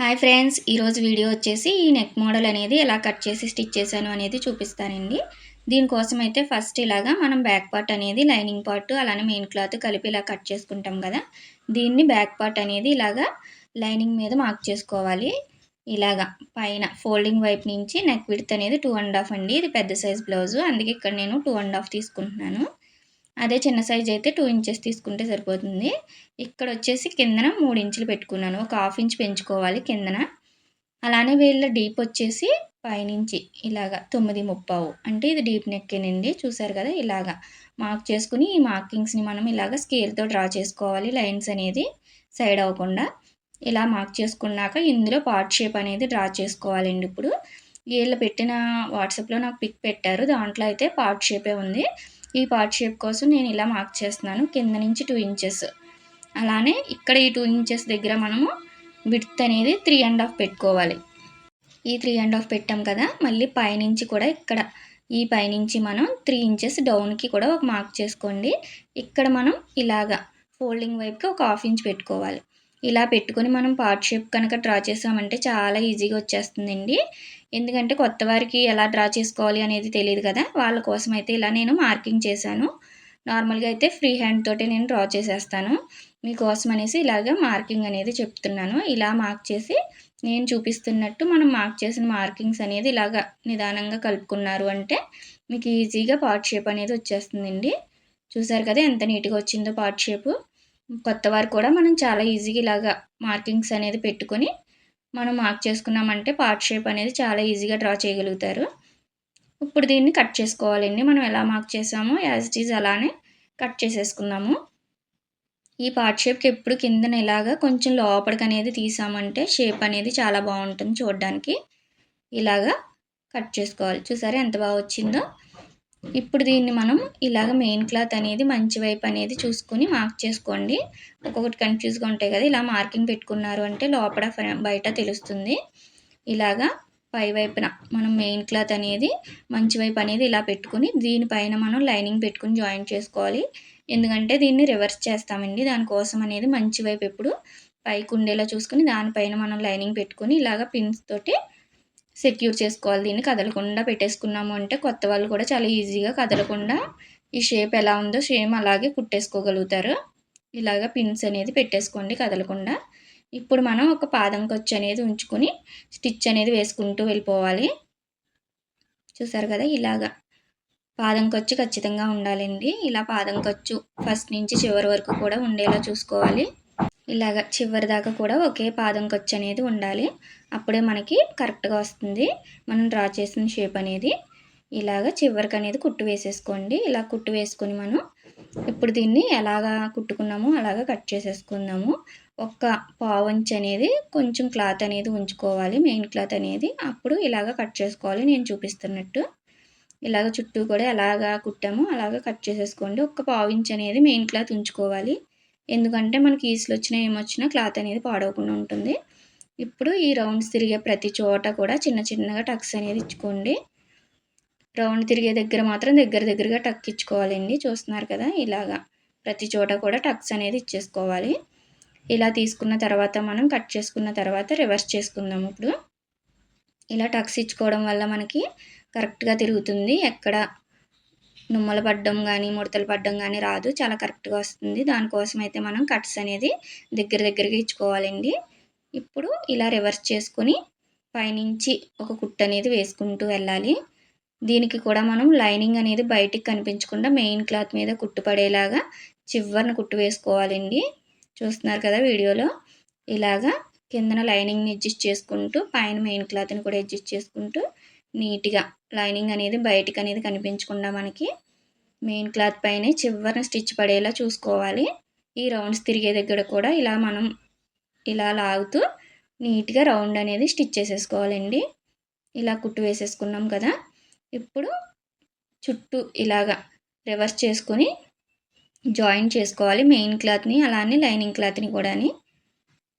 Hi friends ఈరోజు video వచ్చేసి ఈ నెక్ మోడల్ అనేది ఎలా కట్ చేసి స్టిచ్ చేశాను అనేది చూపిస్తానండి. దీనికోసం అయితే ఫస్ట్ ఇలాగా మనం బ్యాక్ పార్ట్ అనేది లైనింగ్ పార్ట్ అలానే మెయిన్ క్లాత్ కలిపి ఇలా కట్ చేసుకుంటాం కదా. దీన్ని బ్యాక్ పార్ట్ అనేది ఇలాగా లైనింగ్ మీద మార్క్ చేసుకోవాలి. ఇలాగా పైన ఫోల్డింగ్ వైపు నుంచి నెక్ విడ్త్ అనేది టూ అండ్ హాఫ్ అండి. ఇది పెద్ద సైజ్ బ్లౌజు. అందుకే ఇక్కడ నేను టూ అండ్ హాఫ్ తీసుకుంటున్నాను. అదే చిన్న సైజ్ అయితే టూ ఇంచెస్ తీసుకుంటే సరిపోతుంది. ఇక్కడ వచ్చేసి కిందన మూడు ఇంచులు పెట్టుకున్నాను. ఒక హాఫ్ ఇంచ్ పెంచుకోవాలి కిందన. అలానే వీళ్ళ డీప్ వచ్చేసి పైనుంచి ఇలాగా తొమ్మిది ముప్పావు. అంటే ఇది డీప్ నెక్కేనండి చూసారు కదా? ఇలాగా మార్క్ చేసుకుని ఈ మార్కింగ్స్ని మనం ఇలాగ స్కేల్తో డ్రా చేసుకోవాలి. లైన్స్ అనేది సైడ్ అవ్వకుండా. ఇలా మార్క్ చేసుకున్నాక ఇందులో పార్ట్ షేప్ అనేది డ్రా చేసుకోవాలండి ఇప్పుడు. వీళ్ళు పెట్టిన వాట్సాప్లో నాకు పిక్ పెట్టారు. దాంట్లో అయితే పార్ట్ షేపే ఉంది. ఈ పార్ట్ షేప్ కోసం నేను ఇలా మార్క్ చేస్తున్నాను. కింద నుంచి టూ ఇంచెస్ అలానే ఇక్కడ ఈ టూ ఇంచెస్ దగ్గర మనము విడ్త్ అనేది త్రీ అండ్ హాఫ్ పెట్టుకోవాలి. ఈ త్రీ అండ్ హాఫ్ పెట్టాం కదా మళ్ళీ పైనుంచి కూడా ఇక్కడ ఈ పైనుంచి మనం త్రీ ఇంచెస్ డౌన్కి కూడా ఒక మార్క్ చేసుకోండి. ఇక్కడ మనం ఇలాగా ఫోల్డింగ్ వైపుకి ఒక హాఫ్ ఇంచ్ పెట్టుకోవాలి. ఇలా పెట్టుకొని మనం పార్ట్ షేప్ కనుక డ్రా చేసామంటే చాలా ఈజీగా వచ్చేస్తుందండి. ఎందుకంటే కొత్త వారికి ఎలా డ్రా చేసుకోవాలి అనేది తెలియదు కదా. వాళ్ళ కోసం అయితే ఇలా నేను మార్కింగ్ చేశాను. నార్మల్గా అయితే ఫ్రీ హ్యాండ్ తోటి నేను డ్రా చేసేస్తాను. మీకోసం అనేసి ఇలాగ మార్కింగ్ అనేది చెప్తున్నాను. ఇలా మార్క్ చేసి నేను చూపిస్తున్నట్టు మనం మార్క్ చేసిన మార్కింగ్స్ అనేది ఇలాగ నిదానంగా కలుపుకున్నారు అంటే మీకు ఈజీగా పార్ట్ షేప్ అనేది వచ్చేస్తుందండి. చూసారు కదా ఎంత నీట్గా వచ్చిందో పార్ట్ షేపు కొత్త వారు కూడా మనం చాలా ఈజీగా ఇలాగా మార్కింగ్స్ అనేది పెట్టుకొని మనం మార్క్ చేసుకున్నామంటే పార్ట్ షేప్ అనేది చాలా ఈజీగా డ్రా చేయగలుగుతారు. ఇప్పుడు దీన్ని కట్ చేసుకోవాలండి. మనం ఎలా మార్క్ చేసామో యాజ్ ఇట్ ఈజ్ అలానే కట్ చేసేసుకుందాము. ఈ పార్ట్ షేప్కి ఎప్పుడు కిందన ఇలాగా కొంచెం లోపలికి అనేది తీసామంటే షేప్ అనేది చాలా బాగుంటుంది చూడడానికి. ఇలాగా కట్ చేసుకోవాలి. చూసారా ఎంత బాగా వచ్చిందో? ఇప్పుడు దీన్ని మనం ఇలాగ మెయిన్ క్లాత్ అనేది మంచి వైపు అనేది చూసుకొని మార్క్ చేసుకోండి. ఒక్కొక్కటి కన్ఫ్యూజ్గా ఉంటాయి కదా ఇలా మార్కింగ్ పెట్టుకున్నారు అంటే లోపల బయట తెలుస్తుంది. ఇలాగా పై వైపున మనం మెయిన్ క్లాత్ అనేది మంచి వైపు అనేది ఇలా పెట్టుకుని దీనిపైన మనం లైనింగ్ పెట్టుకుని జాయిన్ చేసుకోవాలి. ఎందుకంటే దీన్ని రివర్స్ చేస్తామండి. దానికోసం అనేది మంచి వైపు ఎప్పుడు పైకి ఉండేలా చూసుకుని దానిపైన మనం లైనింగ్ పెట్టుకుని ఇలాగ పిన్స్ తోటి సెక్యూర్ చేసుకోవాలి. దీన్ని కదలకుండా పెట్టేసుకున్నాము అంటే కొత్త వాళ్ళు కూడా చాలా ఈజీగా కదలకుండా ఈ షేప్ ఎలా ఉందో సేమ్ అలాగే కుట్టేసుకోగలుగుతారు. ఇలాగ పిన్స్ అనేది పెట్టేసుకోండి కదలకుండా. ఇప్పుడు మనం ఒక పాదం ఖర్చు అనేది ఉంచుకొని స్టిచ్ అనేది వేసుకుంటూ వెళ్ళిపోవాలి. చూసారు కదా ఇలాగా. పాదం ఖర్చు ఖచ్చితంగా ఉండాలండి. ఇలా పాదం ఖర్చు ఫస్ట్ నుంచి చివరి వరకు కూడా ఉండేలా చూసుకోవాలి. ఇలాగ చివరి దాకా కూడా ఒకే పాదం ఖర్చు అనేది ఉండాలి. అప్పుడే మనకి కరెక్ట్గా వస్తుంది. మనం డ్రా చేసిన షేప్ అనేది. ఇలాగ చివరికి అనేది కుట్టు వేసేసుకోండి. ఇలా కుట్టు వేసుకొని మనం ఇప్పుడు దీన్ని ఎలాగా కుట్టుకున్నామో అలాగా కట్ చేసేసుకుందాము. ఒక్క పావంచ్ అనేది కొంచెం క్లాత్ అనేది ఉంచుకోవాలి. మెయిన్ క్లాత్ అనేది. అప్పుడు ఇలాగ కట్ చేసుకోవాలి. నేను చూపిస్తున్నట్టు. ఇలాగ చుట్టూ కూడా ఎలాగా కుట్టామో అలాగ కట్ చేసేసుకోండి. ఒక్క పావించ్ అనేది మెయిన్ క్లాత్ ఉంచుకోవాలి. ఎందుకంటే మనకి ఈసులు వచ్చినా ఏమొచ్చినా క్లాత్ అనేది పాడవకుండా ఉంటుంది. ఇప్పుడు ఈ రౌండ్స్ తిరిగే ప్రతి చోట కూడా చిన్న చిన్నగా టక్స్ అనేది ఇచ్చుకోండి. రౌండ్ తిరిగే దగ్గర మాత్రం దగ్గర దగ్గరగా టక్ ఇచ్చుకోవాలండి. చూస్తున్నారు కదా ఇలాగా ప్రతి చోట కూడా టక్స్ అనేది ఇచ్చేసుకోవాలి. ఇలా తీసుకున్న తర్వాత మనం కట్ చేసుకున్న తర్వాత రివర్స్ చేసుకుందాం ఇప్పుడు. ఇలా టక్స్ ఇచ్చుకోవడం వల్ల మనకి కరెక్ట్గా తిరుగుతుంది. ఎక్కడ నుమ్మలు పడ్డం కానీ ముడతలు పడ్డం కానీ రాదు. చాలా కరెక్ట్గా వస్తుంది. దానికోసం అయితే మనం కట్స్ అనేది దగ్గర దగ్గరగా ఇచ్చుకోవాలండి. ఇప్పుడు ఇలా రివర్స్ చేసుకొని పైనుంచి ఒక కుట్టు అనేది వేసుకుంటూ వెళ్ళాలి. దీనికి కూడా మనం లైనింగ్ అనేది బయటికి కనిపించకుండా మెయిన్ క్లాత్ మీద కుట్టు పడేలాగా చివరిని కుట్టు వేసుకోవాలండి. చూస్తున్నారు కదా వీడియోలో? ఇలాగా కిందన లైనింగ్ని అడ్జస్ట్ చేసుకుంటూ పైన మెయిన్ క్లాత్ని కూడా అడ్జస్ట్ చేసుకుంటూ నీట్గా లైనింగ్ అనేది బయటికి అనేది కనిపించకుండా మనకి మెయిన్ క్లాత్ పైన చివరిని స్టిచ్ పడేలా చూసుకోవాలి. ఈ రౌండ్స్ తిరిగే దగ్గర కూడా ఇలా మనం ఇలా లాగుతూ నీట్గా రౌండ్ అనేది స్టిచ్ చేసేసుకోవాలండి. ఇలా కుట్టు వేసేసుకున్నాం కదా. ఇప్పుడు చుట్టూ ఇలాగా రివర్స్ చేసుకొని జాయిన్ చేసుకోవాలి మెయిన్ క్లాత్ని అలానే లైనింగ్ క్లాత్ని కూడా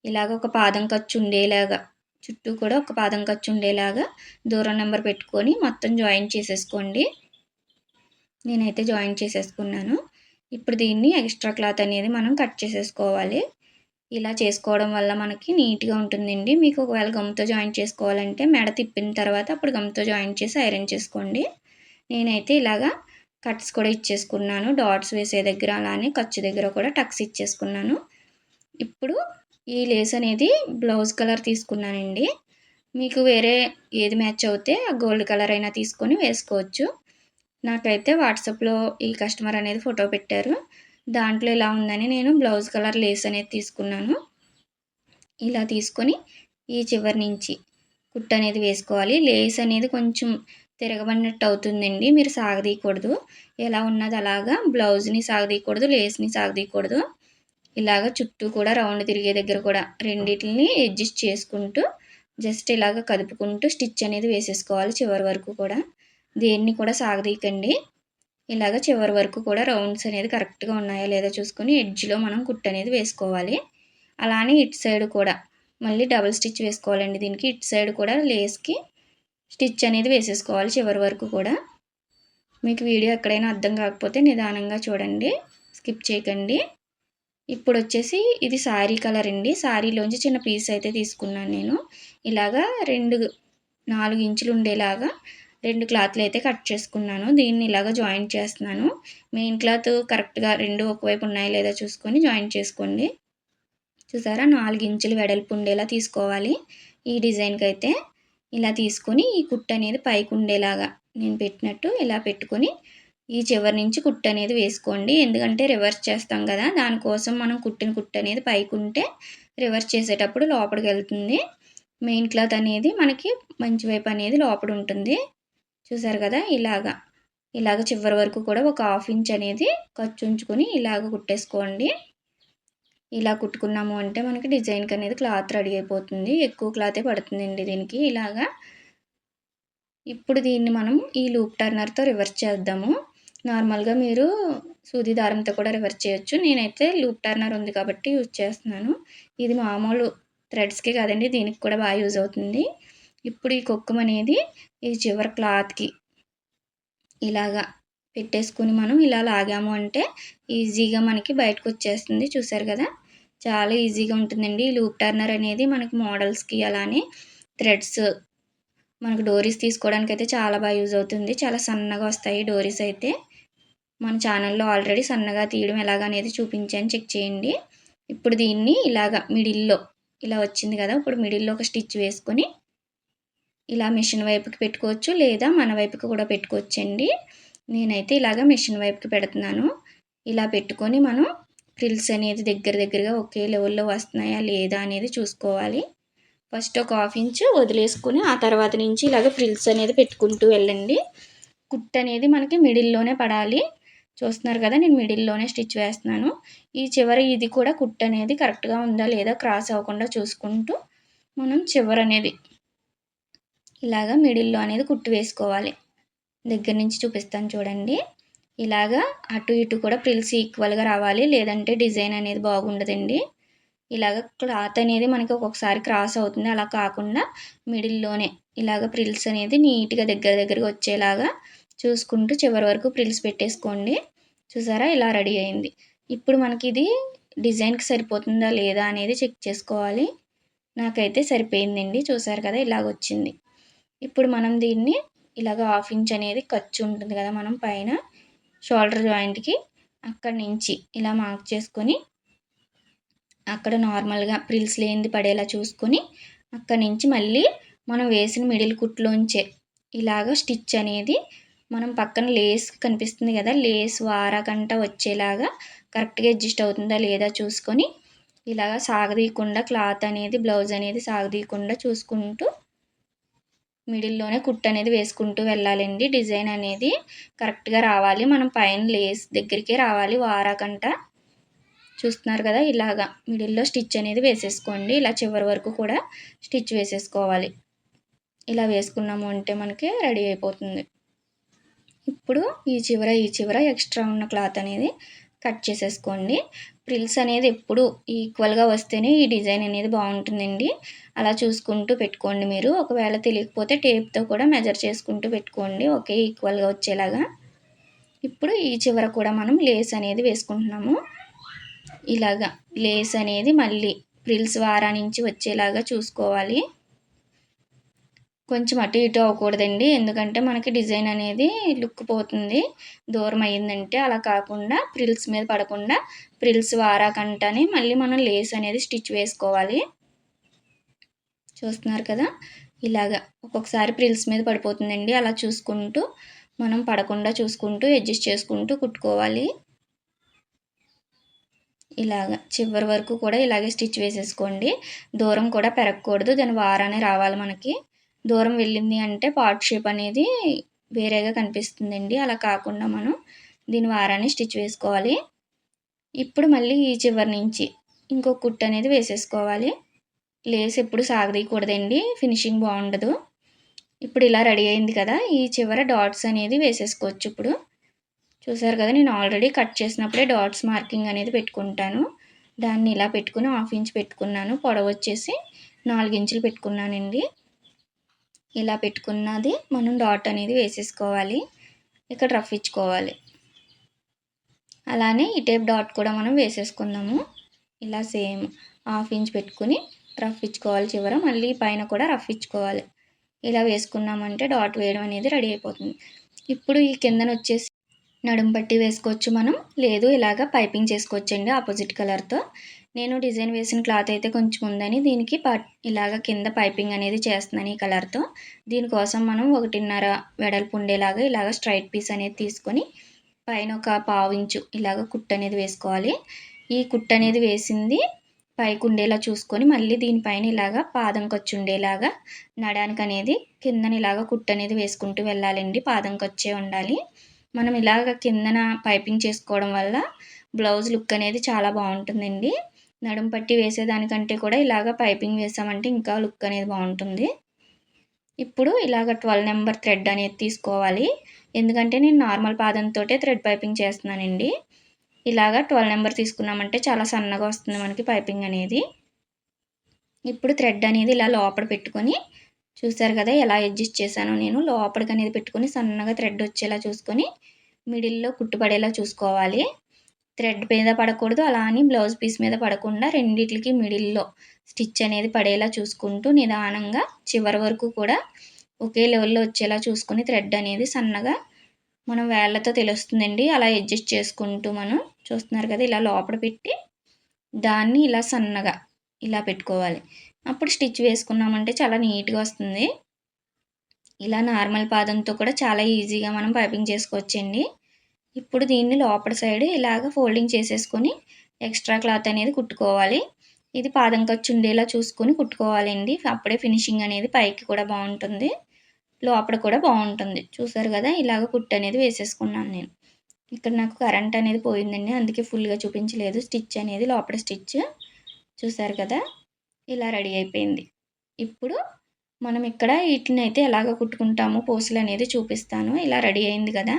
ఇలాగ ఒక పాదం ఖర్చు ఉండేలాగా చుట్టూ కూడా ఒక పాదం ఖర్చు ఉండేలాగా దూరం నెంబర్ పెట్టుకొని మొత్తం జాయిన్ చేసేసుకోండి. నేనైతే జాయిన్ చేసేసుకున్నాను. ఇప్పుడు దీన్ని ఎక్స్ట్రా క్లాత్ అనేది మనం కట్ చేసేసుకోవాలి. ఇలా చేసుకోవడం వల్ల మనకి నీట్గా ఉంటుందండి. మీకు ఒకవేళ గమ్తో జాయిన్ చేసుకోవాలంటే మెడ తిప్పిన తర్వాత అప్పుడు గమ్తో జాయిన్ చేసి ఐరన్ చేసుకోండి. నేనైతే ఇలాగా కట్స్ కూడా ఇచ్చేసుకున్నాను. డాట్స్ వేసే దగ్గర అలానే ఖర్చు దగ్గర కూడా టక్స్ ఇచ్చేసుకున్నాను. ఇప్పుడు ఈ లేస్ అనేది బ్లౌజ్ కలర్ తీసుకున్నానండి. మీకు వేరే ఏది మ్యాచ్ అవుతే ఆ గోల్డ్ కలర్ అయినా తీసుకొని వేసుకోవచ్చు. నాకైతే వాట్సాప్లో ఈ కస్టమర్ అనేది ఫోటో పెట్టారు. దాంట్లో ఇలా ఉందని నేను బ్లౌజ్ కలర్ లేస్ అనేది తీసుకున్నాను. ఇలా తీసుకొని ఈ చివరి నుంచి కుట్టు అనేది వేసుకోవాలి. లేస్ అనేది కొంచెం తిరగబడినట్టు అవుతుందండి. మీరు సాగదీయకూడదు. ఎలా ఉన్నది అలాగా బ్లౌజ్ని సాగదీయకూడదు లేస్ని సాగదీయకూడదు. ఇలాగ చుట్టూ కూడా రౌండ్ తిరిగే దగ్గర కూడా రెండింటిని అడ్జస్ట్ చేసుకుంటూ జస్ట్ ఇలాగ కదుపుకుంటూ స్టిచ్ అనేది వేసేసుకోవాలి చివరి వరకు కూడా. దేన్ని కూడా సాగదీయకండి. ఇలాగ చివరి వరకు కూడా రౌండ్స్ అనేది కరెక్ట్గా ఉన్నాయా లేదా చూసుకొని ఎడ్జ్లో మనం కుట్ అనేది వేసుకోవాలి. అలానే ఇటు సైడ్ కూడా మళ్ళీ డబుల్ స్టిచ్ వేసుకోవాలండి దీనికి. ఇటు సైడ్ కూడా లేస్కి స్టిచ్ అనేది వేసేసుకోవాలి చివరి వరకు కూడా. మీకు వీడియో ఎక్కడైనా అర్థం కాకపోతే నిదానంగా చూడండి. స్కిప్ చేయకండి. ఇప్పుడు వచ్చేసి ఇది శారీ కలర్ అండి. శారీలోంచి చిన్న పీస్ అయితే తీసుకున్నాను నేను. ఇలాగా రెండు నాలుగు ఇంచులు ఉండేలాగా రెండు క్లాత్లు అయితే కట్ చేసుకున్నాను. దీన్ని ఇలాగ జాయింట్ చేస్తున్నాను. మెయిన్ క్లాత్ కరెక్ట్గా రెండు ఒకవైపు ఉన్నాయా లేదా చూసుకొని జాయింట్ చేసుకోండి. చూసారా? నాలుగు ఇంచులు వెడల్పు ఉండేలా తీసుకోవాలి. ఈ డిజైన్కి అయితే ఇలా తీసుకొని ఈ కుట్టు అనేది పైకి ఉండేలాగా నేను పెట్టినట్టు ఇలా పెట్టుకొని ఈ చివరి నుంచి కుట్టు అనేది వేసుకోండి. ఎందుకంటే రివర్స్ చేస్తాం కదా దానికోసం మనం కుట్టిన కుట్టు అనేది పైకి ఉంటే రివర్స్ చేసేటప్పుడు లోపలికి వెళ్తుంది. మెయిన్ క్లాత్ అనేది మనకి మంచి వైపు అనేది లోపల ఉంటుంది. చూసారు కదా ఇలాగా. ఇలాగ చివరి వరకు కూడా ఒక హాఫ్ ఇంచ్ అనేది ఖర్చు ఉంచుకొని ఇలాగ కుట్టేసుకోండి. ఇలా కుట్టుకున్నాము అంటే మనకి డిజైన్కి అనేది క్లాత్ రెడీ అయిపోతుంది. ఎక్కువ క్లాతే పడుతుందండి దీనికి ఇలాగా. ఇప్పుడు దీన్ని మనం ఈ లూప్ టర్నర్తో రివర్స్ చేద్దాము. నార్మల్గా మీరు సూది దారంతో కూడా రివర్స్ చేయొచ్చు. నేనైతే లూప్ టర్నర్ ఉంది కాబట్టి యూజ్ చేస్తున్నాను. ఇది మామూలు థ్రెడ్స్కి కాదండి దీనికి కూడా బాగా యూజ్ అవుతుంది. ఇప్పుడు ఈ కుక్కం అనేది ఈ చివరి క్లాత్కి ఇలాగా పెట్టేసుకుని మనం ఇలా లాగాము అంటే ఈజీగా మనకి బయటకు వచ్చేస్తుంది. చూసారు కదా? చాలా ఈజీగా ఉంటుందండి. ఈ లూప్ టర్నర్ అనేది మనకి మోడల్స్కి అలానే థ్రెడ్స్ మనకు డోరీస్ తీసుకోవడానికి అయితే చాలా బాగా యూజ్ అవుతుంది. చాలా సన్నగా వస్తాయి డోరీస్ అయితే. మన ఛానల్లో ఆల్రెడీ సన్నగా తీయడం ఎలాగనేది చూపించాను. చెక్ చేయండి. ఇప్పుడు దీన్ని ఇలాగ మిడిల్లో ఇలా వచ్చింది కదా ఇప్పుడు మిడిల్లో ఒక స్టిచ్ వేసుకొని ఇలా మిషన్ వైపుకి పెట్టుకోవచ్చు లేదా మన వైపుకి కూడా పెట్టుకోవచ్చండి. నేనైతే ఇలాగ మిషన్ వైపుకి పెడుతున్నాను. ఇలా పెట్టుకొని మనం ఫ్రిల్స్ అనేది దగ్గర దగ్గరగా ఒకే లెవెల్లో వస్తున్నాయా లేదా అనేది చూసుకోవాలి. ఫస్ట్ ఒక హాఫ్ ఇంచ్ వదిలేసుకుని ఆ తర్వాత నుంచి ఇలాగ ఫ్రిల్స్ అనేది పెట్టుకుంటూ వెళ్ళండి. కుట్ అనేది మనకి మిడిల్లోనే పడాలి. చూస్తున్నారు కదా నేను మిడిల్లోనే స్టిచ్ వేస్తున్నాను. ఈ చివరి ఇది కూడా కుట్ అనేది కరెక్ట్గా ఉందా లేదా క్రాస్ అవ్వకుండా చూసుకుంటూ మనం చివరి అనేది ఇలాగా మిడిల్లో అనేది కుట్టు వేసుకోవాలి. దగ్గర నుంచి చూపిస్తాను చూడండి. ఇలాగా అటు ఇటు కూడా ప్రిల్స్ ఈక్వల్గా రావాలి లేదంటే డిజైన్ అనేది బాగుండదండి. ఇలాగ క్లాత్ అనేది మనకి ఒక్కొక్కసారి క్రాస్ అవుతుంది. అలా కాకుండా మిడిల్లోనే ఇలాగ ప్రిల్స్ అనేది నీట్గా దగ్గర దగ్గరగా వచ్చేలాగా చూసుకుంటూ చివరి వరకు ప్రిల్స్ పెట్టేసుకోండి. చూసారా? ఇలా రెడీ అయింది. ఇప్పుడు మనకి ఇది డిజైన్కి సరిపోతుందా లేదా అనేది చెక్ చేసుకోవాలి. నాకైతే సరిపోయిందండి. చూసారు కదా ఇలాగ వచ్చింది. ఇప్పుడు మనం దీన్ని ఇలాగ హాఫ్ ఇంచ్ అనేది ఖర్చు ఉంటుంది కదా మనం పైన షోల్డర్ జాయింట్కి అక్కడి నుంచి ఇలా మార్క్ చేసుకొని అక్కడ నార్మల్గా ప్రిల్స్ లేనిది పడేలా చూసుకొని అక్కడి నుంచి మళ్ళీ మనం వేసిన మిడిల్ కుట్లోంచే ఇలాగ స్టిచ్ అనేది మనం పక్కన లేస్ కనిపిస్తుంది కదా లేస్ వారాకంట వచ్చేలాగా కరెక్ట్గా అడ్జస్ట్ అవుతుందా లేదా చూసుకొని ఇలాగ సాగదీయకుండా క్లాత్ అనేది బ్లౌజ్ అనేది సాగదీయకుండా చూసుకుంటూ మిడిల్లోనే కుట్ అనేది వేసుకుంటూ వెళ్ళాలండి. డిజైన్ అనేది కరెక్ట్గా రావాలి. మనం పైన లేస్ దగ్గరికే రావాలి. వారాకంట చూస్తున్నారు కదా ఇలాగా మిడిల్లో స్టిచ్ అనేది వేసేసుకోండి. ఇలా చివరి వరకు కూడా స్టిచ్ వేసేసుకోవాలి. ఇలా వేసుకున్నాము అంటే మనకి రెడీ అయిపోతుంది. ఇప్పుడు ఈ చివర ఈ చివర ఎక్స్ట్రా ఉన్న క్లాత్ అనేది కట్ చేసేసుకోండి. ప్రిల్స్ అనేది ఎప్పుడు ఈక్వల్గా వస్తేనే ఈ డిజైన్ అనేది బాగుంటుందండి. అలా చూసుకుంటూ పెట్టుకోండి మీరు. ఒకవేళ తెలియకపోతే టేప్తో కూడా మెజర్ చేసుకుంటూ పెట్టుకోండి. ఒకే ఈక్వల్గా వచ్చేలాగా. ఇప్పుడు ఈ చివర కూడా మనం లేస్ అనేది వేసుకుంటున్నాము. ఇలాగా లేస్ అనేది మళ్ళీ ప్రిల్స్ వారా నుంచి వచ్చేలాగా చూసుకోవాలి. కొంచెం అటు ఇటు అవ్వకూడదండి. ఎందుకంటే మనకి డిజైన్ అనేది లుక్ పోతుంది. దూరం అయ్యిందంటే అలా కాకుండా ప్రిల్స్ మీద పడకుండా ప్రిల్స్ వారాకంటని మళ్ళీ మనం లేస్ అనేది స్టిచ్ వేసుకోవాలి. చూస్తున్నారు కదా? ఇలాగా ఒక్కొక్కసారి ప్రిల్స్ మీద పడిపోతుందండి. అలా చూసుకుంటూ మనం పడకుండా చూసుకుంటూ అడ్జస్ట్ చేసుకుంటూ కుట్టుకోవాలి. ఇలాగ చివరి వరకు కూడా ఇలాగే స్టిచ్ వేసేసుకోండి. దూరం కూడా పెరగకూడదు. దాని వారానే రావాలి మనకి. దూరం వెళ్ళింది అంటే పార్ట్ షేప్ అనేది వేరేగా కనిపిస్తుందండి. అలా కాకుండా మనం దీని వారాన్ని స్టిచ్ వేసుకోవాలి. ఇప్పుడు మళ్ళీ ఈ చివరి నుంచి ఇంకో కుట్టు అనేది వేసేసుకోవాలి. లేస్ ఎప్పుడు సాగదీయకూడదండి. ఫినిషింగ్ బాగుండదు. ఇప్పుడు ఇలా రెడీ అయింది కదా ఈ చివర డాట్స్ అనేది వేసేసుకోవచ్చు ఇప్పుడు. చూసారు కదా నేను ఆల్రెడీ కట్ చేసినప్పుడే డాట్స్ మార్కింగ్ అనేది పెట్టుకుంటాను. దాన్ని ఇలా పెట్టుకుని హాఫ్ ఇంచ్ పెట్టుకున్నాను. పొడవు వచ్చేసి నాలుగు ఇంచులు పెట్టుకున్నానండి. ఇలా పెట్టుకున్నది మనం డాట్ అనేది వేసేసుకోవాలి. ఇక్కడ రఫ్ ఇచ్చుకోవాలి. అలానే ఈ టైప్ డాట్ కూడా మనం వేసేసుకుందాము. ఇలా సేమ్ హాఫ్ ఇంచ్ పెట్టుకుని రఫ్ ఇచ్చుకోవాలి చివర. మళ్ళీ పైన కూడా రఫ్ ఇచ్చుకోవాలి. ఇలా వేసుకున్నామంటే డాట్ వేయడం అనేది రెడీ అయిపోతుంది. ఇప్పుడు ఈ కిందన వచ్చేసి నడుం పట్టి వేసుకోవచ్చు మనం. లేదు ఇలాగ పైపింగ్ చేసుకోవచ్చండి ఆపోజిట్ కలర్తో నేను డిజైన్ వేసిన క్లాత్ అయితే కొంచెం ఉందని దీనికి ఇలాగ కింద పైపింగ్ అనేది చేస్తున్నాను ఈ కలర్తో. దీనికోసం మనం ఒకటిన్నర వెడల్పు ఉండేలాగా ఇలాగ స్ట్రైట్ పీస్ అనేది తీసుకొని పైన ఒక పావు ఇంచు ఇలాగ కుట్టు అనేది వేసుకోవాలి. ఈ కుట్టు అనేది వేసింది పైకి ఉండేలా చూసుకొని మళ్ళీ దీనిపైన ఇలాగా పాదం ఖర్చు ఉండేలాగా నడానికి అనేది కిందన ఇలాగ కుట్టు అనేది వేసుకుంటూ వెళ్ళాలండి. పాదం ఖర్చే ఉండాలి. మనం ఇలాగ కిందన పైపింగ్ చేసుకోవడం వల్ల బ్లౌజ్ లుక్ అనేది చాలా బాగుంటుందండి. నడుం పట్టి వేసేదానికంటే కూడా ఇలాగ పైపింగ్ వేసామంటే ఇంకా లుక్ అనేది బాగుంటుంది. ఇప్పుడు ఇలాగ ట్వెల్వ్ నెంబర్ థ్రెడ్ అనేది తీసుకోవాలి. ఎందుకంటే నేను నార్మల్ పాదంతో థ్రెడ్ పైపింగ్ చేస్తున్నానండి. ఇలాగా ట్వెల్వ్ నెంబర్ తీసుకున్నామంటే చాలా సన్నగా వస్తుంది మనకి పైపింగ్ అనేది. ఇప్పుడు థ్రెడ్ అనేది ఇలా లోపల పెట్టుకొని చూసారు కదా ఎలా అడ్జస్ట్ చేశానో నేను. లోపలికి అనేది పెట్టుకొని సన్నగా థ్రెడ్ వచ్చేలా చూసుకొని మిడిల్లో కుట్టుపడేలా చూసుకోవాలి. థ్రెడ్ మీద పడకూడదు. అలా అని బ్లౌజ్ పీస్ మీద పడకుండా రెండిట్లకి మిడిల్లో స్టిచ్ అనేది పడేలా చూసుకుంటూ నిదానంగా చివరి వరకు కూడా ఒకే లెవెల్లో వచ్చేలా చూసుకొని థ్రెడ్ అనేది సన్నగా మనం వేళ్ళతో తెలుస్తుందండి. అలా అడ్జస్ట్ చేసుకుంటూ మనం చూస్తున్నారు కదా ఇలా లోపల పెట్టి దాన్ని ఇలా సన్నగా ఇలా పెట్టుకోవాలి. అప్పుడు స్టిచ్ వేసుకున్నామంటే చాలా నీట్గా వస్తుంది. ఇలా నార్మల్ పాదంతో కూడా చాలా ఈజీగా మనం పైపింగ్ చేసుకోవచ్చండి. ఇప్పుడు దీన్ని లోపల సైడ్ ఇలాగ ఫోల్డింగ్ చేసేసుకొని ఎక్స్ట్రా క్లాత్ అనేది కుట్టుకోవాలి. ఇది పాదం ఖర్చు ఉండేలా చూసుకొని కుట్టుకోవాలండి. అప్పుడే ఫినిషింగ్ అనేది పైకి కూడా బాగుంటుంది. లోపల కూడా బాగుంటుంది. చూసారు కదా ఇలాగ కుట్టు అనేది వేసేసుకున్నాను నేను. ఇక్కడ నాకు కరెంట్ అనేది పోయిందండి. అందుకే ఫుల్గా చూపించలేదు. స్టిచ్ అనేది లోపల స్టిచ్. చూసారు కదా ఇలా రెడీ అయిపోయింది. ఇప్పుడు మనం ఇక్కడ వీటిని అయితే ఎలాగ కుట్టుకుంటామో పోసులు అనేది చూపిస్తాను. ఇలా రెడీ అయింది కదా.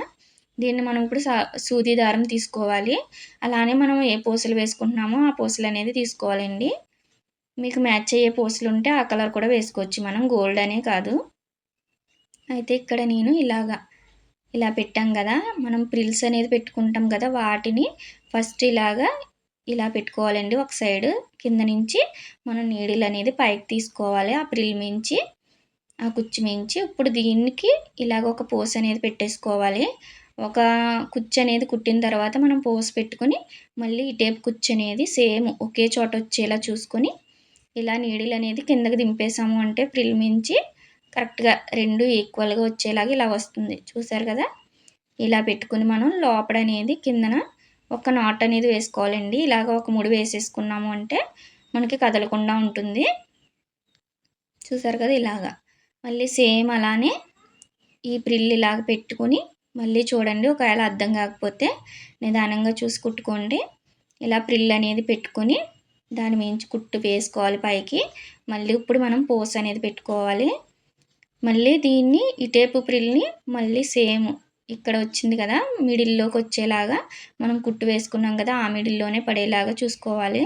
దీన్ని మనం ఇప్పుడు సూది దారం తీసుకోవాలి. అలానే మనం ఏ పూసలు వేసుకుంటున్నామో ఆ పూసలు అనేది తీసుకోవాలండి. మీకు మ్యాచ్ అయ్యే పూసలు ఉంటే ఆ కలర్ కూడా వేసుకోవచ్చు మనం గోల్డ్ అనే కాదు. అయితే ఇక్కడ నేను ఇలాగా ఇలా పెట్టాం కదా మనం ప్రిల్స్ అనేది పెట్టుకుంటాం కదా వాటిని ఫస్ట్ ఇలాగా ఇలా పెట్టుకోవాలండి ఒక సైడ్. కింద నుంచి మనం నీడిల్ అనేది పైకి తీసుకోవాలి ఆ ప్రిల్ మించి ఆ కుచ్చు మించి. ఇప్పుడు దీనికి ఇలాగ ఒక పూస అనేది పెట్టేసుకోవాలి. ఒక కుచ్చు అనేది కుట్టిన తర్వాత మనం పోస్ పెట్టుకొని మళ్ళీ ఈ టేప్ కుచ్చు అనేది సేమ్ ఒకే చోట వచ్చేలా చూసుకొని ఇలా నీడిల్ అనేది కిందకి దింపేసాము అంటే ప్రిల్ మించి కరెక్ట్గా రెండు ఈక్వల్గా వచ్చేలాగా ఇలా వస్తుంది. చూసారు కదా? ఇలా పెట్టుకుని మనం లోపల అనేది కిందన ఒక నాట్ అనేది వేసుకోవాలండి. ఇలాగ ఒక ముడి వేసేసుకున్నాము అంటే మనకి కదలకుండా ఉంటుంది. చూసారు కదా ఇలాగా? మళ్ళీ సేమ్ అలానే ఈ ప్రిల్ ఇలాగ పెట్టుకొని మళ్ళీ చూడండి ఒకవేళ అర్థం కాకపోతే నిదానంగా చూసి కుట్టుకోండి. ఇలా ప్రిల్ అనేది పెట్టుకొని దాని మించి కుట్టు వేసుకోవాలి పైకి. మళ్ళీ ఇప్పుడు మనం పోస్ అనేది పెట్టుకోవాలి. మళ్ళీ దీన్ని ఇటేపు ప్రిల్ని మళ్ళీ సేమ్ ఇక్కడ వచ్చింది కదా మిడిల్లోకి వచ్చేలాగా మనం కుట్టు వేసుకున్నాం కదా ఆ మిడిల్లోనే పడేలాగా చూసుకోవాలి.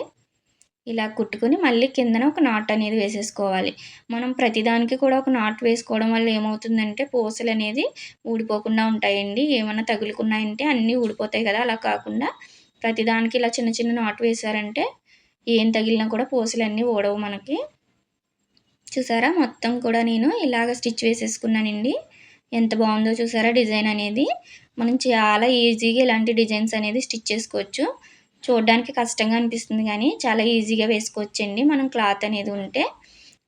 ఇలా కుట్టుకుని మళ్ళీ కిందన ఒక నాట్ అనేది వేసేసుకోవాలి. మనం ప్రతిదానికి కూడా ఒక నాట్ వేసుకోవడం వల్ల ఏమవుతుందంటే పూసలు అనేది ఊడిపోకుండా ఉంటాయండి. ఏమైనా తగులుకున్నాయంటే అన్నీ ఊడిపోతాయి కదా. అలా కాకుండా ప్రతిదానికి ఇలా చిన్న చిన్న నాట్ వేశారంటే ఏం తగిలినా కూడా పూసలన్నీ ఊడవు మనకి. చూసారా? మొత్తం కూడా నేను ఇలాగ స్టిచ్ వేసేసుకున్నానండి. ఎంత బాగుందో చూసారా? డిజైన్ అనేది. మనం చాలా ఈజీగా ఇలాంటి డిజైన్స్ అనేది స్టిచ్ చేసుకోవచ్చు. చూడడానికి కష్టంగా అనిపిస్తుంది కానీ చాలా ఈజీగా వేసుకోవచ్చండి. మనం క్లాత్ అనేది ఉంటే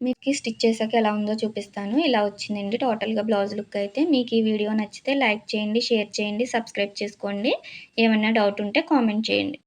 మీకు స్టిచ్ చేశాక ఎలా ఉందో చూపిస్తాను. ఇలా వచ్చిందండి టోటల్గా బ్లౌజ్ లుక్ అయితే. మీకు ఈ వీడియో నచ్చితే లైక్ చేయండి షేర్ చేయండి సబ్స్క్రైబ్ చేసుకోండి. ఏమైనా డౌట్ ఉంటే కామెంట్ చేయండి.